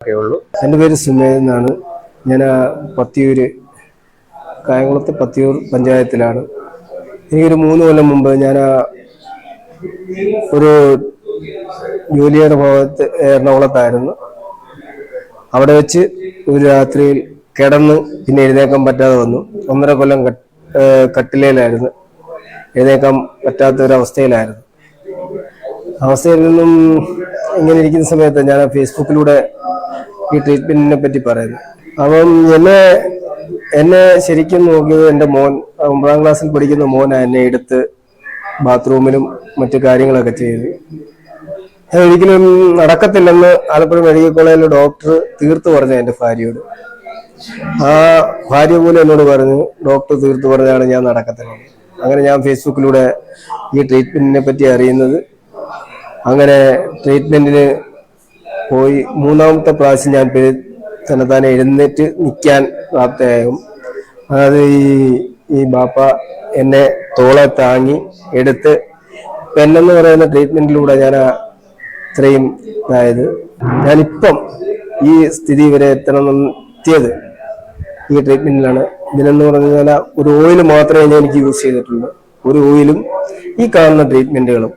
ഒക്കെ ഉള്ളൂ. എന്റെ പേര് സുമേ എന്നാണ്. ഞാൻ പത്തിയൂര് കായംകുളത്ത് പത്തിയൂർ പഞ്ചായത്തിലാണ്. എനിക്കൊരു മൂന്ന് കൊല്ലം മുമ്പ് ഞാൻ ഒരു ജോലിയുടെ ഭാഗത്ത് എറണാകുളത്തായിരുന്നു. അവിടെ വെച്ച് ഒരു രാത്രിയിൽ കിടന്ന് പിന്നെ എഴുന്നേക്കാൻ പറ്റാതെ വന്നു. ഒന്നര കൊല്ലം കട്ടിലയിലായിരുന്നു എഴുന്നേക്കാൻ പറ്റാത്ത ഒരു അവസ്ഥയിലായിരുന്നു അവസ്ഥയിൽ നിന്നും ഇങ്ങനെ ഇരിക്കുന്ന സമയത്ത് ഞാൻ ഫേസ്ബുക്കിലൂടെ ഈ ട്രീറ്റ്മെന്റിനെ പറ്റി പറയുന്നത് അപ്പം എന്നെ എന്നെ ശരിക്കും നോക്കിയത് എന്റെ മോൻ ഒമ്പതാം ക്ലാസ്സിൽ പഠിക്കുന്ന മോനാ എന്നെ എടുത്ത് ബാത്റൂമിലും മറ്റു കാര്യങ്ങളൊക്കെ ചെയ്തു. ഒരിക്കലും നടക്കത്തില്ലെന്ന് ആലപ്പുഴ മെഡിക്കൽ കോളേജിലെ ഡോക്ടർ തീർത്തു പറഞ്ഞു എന്റെ ഭാര്യയോട്. ആ ഭാര്യ പോലും എന്നോട് പറഞ്ഞു ഡോക്ടർ തീർത്തു പറഞ്ഞാണ് ഞാൻ നടക്കത്തില്ല അങ്ങനെ ഞാൻ ഫേസ്ബുക്കിലൂടെ ഈ ട്രീറ്റ്മെന്റിനെ പറ്റി അറിയുന്നത്. അങ്ങനെ ട്രീറ്റ്മെന്റിന് പോയി. മൂന്നാമത്തെ പ്രാവശ്യം ഞാൻ തന്നെ തന്നെത്താനെ എഴുന്നേറ്റ് നിൽക്കാൻ പ്രാപ്തയാകും അതായത് ഈ ഈ ബാപ്പ എന്നെ തോളെ താങ്ങി എടുത്ത് പെണ്ണെന്ന് പറയുന്ന ട്രീറ്റ്മെന്റിലൂടെ ഞാൻ ഇത്രയും ഇതായത്. ഞാനിപ്പം ഈ സ്ഥിതി വരെ എത്തണമെന്നെത്തിയത് ഈ ട്രീറ്റ്മെന്റിലാണ് ഇതിനെന്ന് പറഞ്ഞു കഴിഞ്ഞാൽ ഒരു ഓയിൽ മാത്രമേ ഞാൻ എനിക്ക് യൂസ് ചെയ്തിട്ടുള്ളൂ. ഒരു ഓയിലും ഈ കാണുന്ന ട്രീറ്റ്മെന്റുകളും